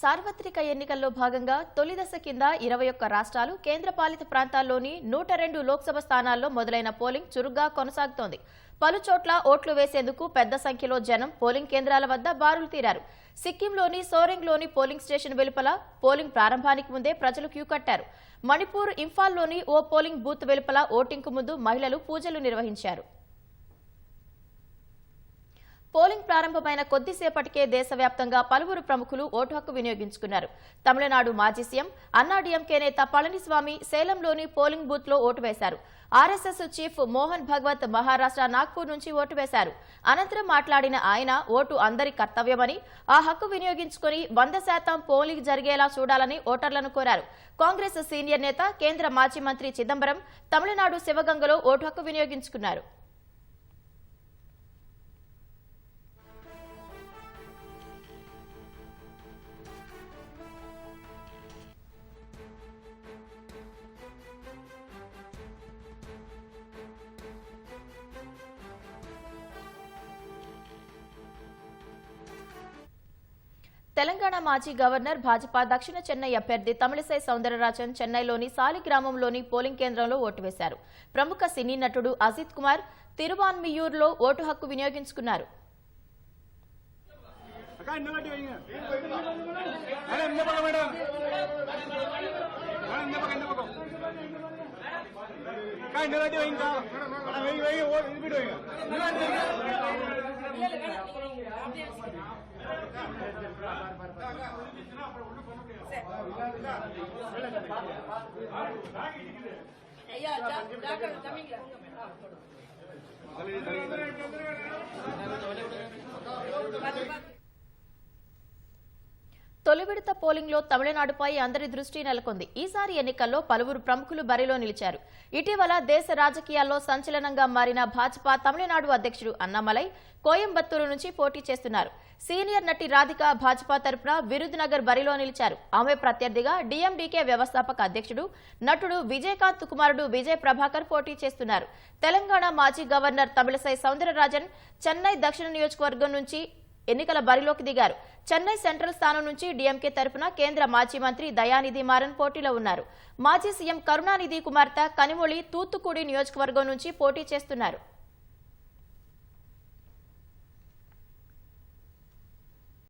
సార్వత్రిక ఎన్నికల్లో భాగంగా తొలి దశ కింద ఇరవై ఒక్క రాష్ట్రాలు కేంద్రపాలిత ప్రాంతాల్లోని నూట రెండు లోక్సభ స్థానాల్లో మొదలైన పోలింగ్ చురుగ్గా కొనసాగుతోంది. పలు చోట్ల ఓట్లు వేసేందుకు పెద్ద సంఖ్యలో జనం పోలింగ్ కేంద్రాల వద్ద బారులు తీరారు. సిక్కింలోని సోరెంగ్లోని పోలింగ్ స్టేషన్ వెలుపల పోలింగ్ ప్రారంభానికి ముందే ప్రజలు క్యూ కట్టారు. మణిపూర్ ఇంఫాల్లోని ఓ పోలింగ్ బూత్ వెలుపల ఓటింగ్కు ముందు మహిళలు పూజలు నిర్వహించారు. పోలింగ్ ప్రారంభమైన కొద్దిసేపటికే దేశవ్యాప్తంగా పలువురు ప్రముఖులు ఓటు హక్కు వినియోగించుకున్నారు. తమిళనాడు మాజీ సీఎం అన్నాడీఎంకే నేత పళనిస్వామి సేలంలోని పోలింగ్ బూత్లో ఓటు వేశారు. ఆర్ఎస్ఎస్ చీఫ్ మోహన్ భగవత్ మహారాష్ట్ర నాగ్పూర్ నుంచి ఓటు వేశారు. అనంతరం మాట్లాడిన ఆయన ఓటు అందరి కర్తవ్యమని ఆ హక్కు వినియోగించుకుని వంద శాతం పోలింగ్ జరిగేలా చూడాలని ఓటర్లను కోరారు. కాంగ్రెస్ సీనియర్ నేత కేంద్ర మాజీ మంత్రి చిదంబరం తమిళనాడు శివగంగలో ఓటు హక్కు వినియోగించుకున్నారు. తెలంగాణ మాజీ గవర్నర్ భాజపా దక్షిణ చెన్నై అభ్యర్థి తమిళసై సౌందరరాజన్ చెన్నైలోని సాలిగ్రామంలోని పోలింగ్ కేంద్రంలో ఓటు వేశారు. ప్రముఖ సినీ నటుడు అజిత్ కుమార్ తిరువాన్మియూర్లో ఓటు హక్కు వినియోగించుకున్నారు. இந்த வாட்டி வைங்கக்கா வெயில் வெயில் ஓடு இது போயிட்டு வைங்க ஐயா తొలి విడత పోలింగ్లో తమిళనాడుపై అందరి దృష్టి నెలకొంది. ఈసారి ఎన్నికల్లో పలువురు ప్రముఖులు బరిలో నిలిచారు. ఇటీవల దేశ రాజకీయాల్లో సంచలనంగా మారిన భాజపా తమిళనాడు అధ్యక్షుడు అన్నామలై కోయంబత్తూరు నుంచి పోటీ చేస్తున్నారు. సీనియర్ నటి రాధిక భాజపా తరపున విరుద్నగర్ బరిలో నిలిచారు. ఆమె ప్రత్యర్థిగా డీఎండీకే వ్యవస్థాపక అధ్యక్షుడు నటుడు విజయకాంత్ కుమారుడు విజయ్ ప్రభాకర్ పోటీ చేస్తున్నారు. తెలంగాణ మాజీ గవర్నర్ తమిళసై సౌందరరాజన్ చెన్నై దక్షిణ నియోజకవర్గం నుంచి ఎన్నికల బరిలోకి దిగారు. చెన్నై సెంట్రల్ స్థానం నుంచి డీఎంకే తరఫున కేంద్ర మాజీ మంత్రి దయానిధి మారన్ పోటీలో ఉన్నారు. మాజీ సీఎం కరుణానిధి కుమార్తె కనిమొళి తూత్తుకుడి నియోజకవర్గం నుంచి పోటీ చేస్తున్నారు.